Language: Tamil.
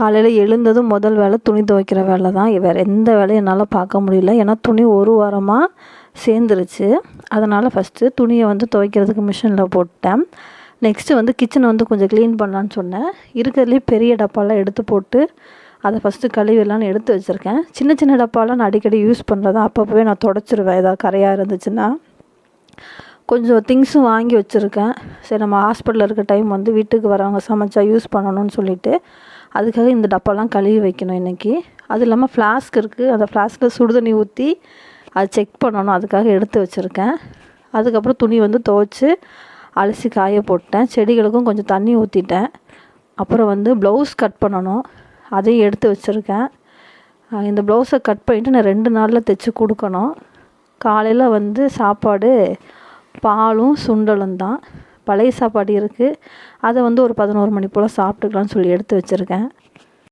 காலையில் எழுந்ததும் முதல் வேலை துணி துவைக்கிற வேலை தான் வேறு எந்த வேலையும் என்னால் பார்க்க முடியல. ஏன்னா துணி ஒரு வாரமாக சேர்ந்துருச்சு. அதனால் ஃபஸ்ட்டு துணியை வந்து துவைக்கிறதுக்கு மிஷினில் போட்டேன். நெக்ஸ்ட்டு வந்து கிச்சனை வந்து கொஞ்சம் க்ளீன் பண்ணலான்னு சொன்னேன். இருக்கிறதுலே பெரிய டப்பாலாம் எடுத்து போட்டு அதை ஃபஸ்ட்டு கழுவிடலான்னு எடுத்து வச்சுருக்கேன். சின்ன சின்ன டப்பாலாம் நான் அடிக்கடி யூஸ் பண்ணுறதா அப்பப்போவே நான் தொடச்சிருவேன். ஏதாவது கரையாக இருந்துச்சுன்னா. கொஞ்சம் திங்ஸும் வாங்கி வச்சுருக்கேன். சரி நம்ம ஹாஸ்பிட்டலில் இருக்க டைம் வந்து வீட்டுக்கு வரவங்க சமைச்சா யூஸ் பண்ணணும்னு சொல்லிட்டு. அதுக்காக இந்த டப்பாலாம் கழுவி வைக்கணும் இன்றைக்கி அது இல்லாமல் ஃப்ளாஸ்க் இருக்குது அந்த ஃப்ளாஸ்கில் சுடுதண்ணி ஊற்றி அதை செக் பண்ணணும். அதுக்காக எடுத்து வச்சுருக்கேன். அதுக்கப்புறம் துணி வந்து துவைச்சி அலசி காய போட்டேன் செடிகளுக்கும் கொஞ்சம் தண்ணி ஊற்றிட்டேன் அப்புறம் வந்து ப்ளவுஸ் கட் பண்ணணும். அதையும் எடுத்து வச்சுருக்கேன். இந்த ப்ளவுஸை கட் பண்ணிவிட்டு நான் ரெண்டு நாளில் தைச்சி கொடுக்கணும். காலையில் வந்து சாப்பாடு பாலும் சுண்டலும் தான். பழைய சாப்பாடு இருக்குது அதை வந்து ஒரு பதினோரு மணி போல் சாப்பிட்டுக்கலான்னு சொல்லி எடுத்து வச்சுருக்கேன்.